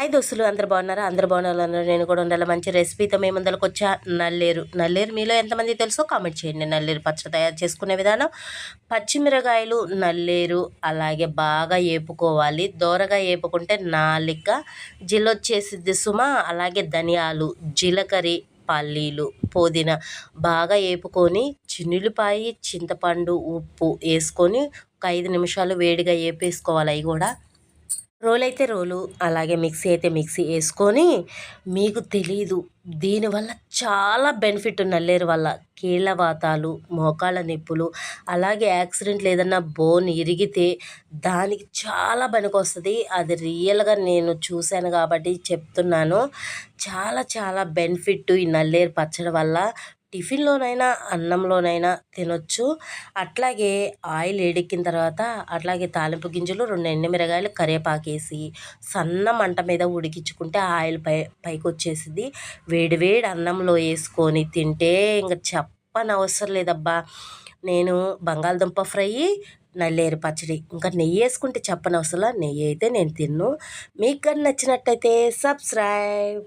Hi దోస్తులు అందరు బాగున్నారా? అందరు బాగున్నారు? నేను కూడా ఉండాలి. మంచి రెసిపీతో మేము ముందరకు వచ్చా. నల్లేరు. నల్లేరు మీలో ఎంతమంది తెలుసో కామెంట్ చేయండి. నల్లేరు పచ్చడి తయారు చేసుకునే విధానం. పచ్చిమిరకాయలు నల్లేరు అలాగే బాగా ఏపుకోవాలి. దోరగా ఏపుకుంటే నాలిక జిల్లొచ్చేసిద్ది సుమ అలాగే ధనియాలు జీలకర్ర పల్లీలు పుదీనా బాగా వేపుకొని చిన్నులపాయి చింతపండు ఉప్పు వేసుకొని ఒక ఐదు నిమిషాలు వేడిగా వేపేసుకోవాలి అవి కూడా రోల్ అయితే రోలు అలాగే మిక్సీ అయితే మిక్సీ వేసుకొని మీకు తెలీదు దీనివల్ల చాలా బెనిఫిట్ నల్లేరు వల్ల. కీళ్ళవాతాలు మోకాళ్ళ నొప్పులు అలాగే యాక్సిడెంట్లు ఏదన్నా బోన్ ఇరిగితే దానికి చాలా వస్తుంది. అది రియల్గా నేను చూశాను కాబట్టి చెప్తున్నాను. చాలా చాలా బెనిఫిట్ ఈ నల్లేరు పచ్చడి వల్ల. టిఫిన్లోనైనా అన్నంలోనైనా తినొచ్చు. అట్లాగే ఆయిల్ వేడెక్కిన తర్వాత అట్లాగే తాలింపు గింజలు రెండు ఎండుమిరగాయలు కరివేపాకేసి సన్న మంట మీద ఉడికించుకుంటే ఆయిల్ పై పైకి వచ్చేసింది వేడి వేడి అన్నంలో వేసుకొని తింటే ఇంకా చెప్పని అవసరం లేదబ్బా. నేను బంగాళదుంప ఫ్రై నల్లేరు పచ్చడి ఇంకా నెయ్యి వేసుకుంటే చెప్పని అవసరం నెయ్యి అయితే నేను తిన్ను. మీకు కానీ నచ్చినట్టయితే సబ్స్క్రైబ్.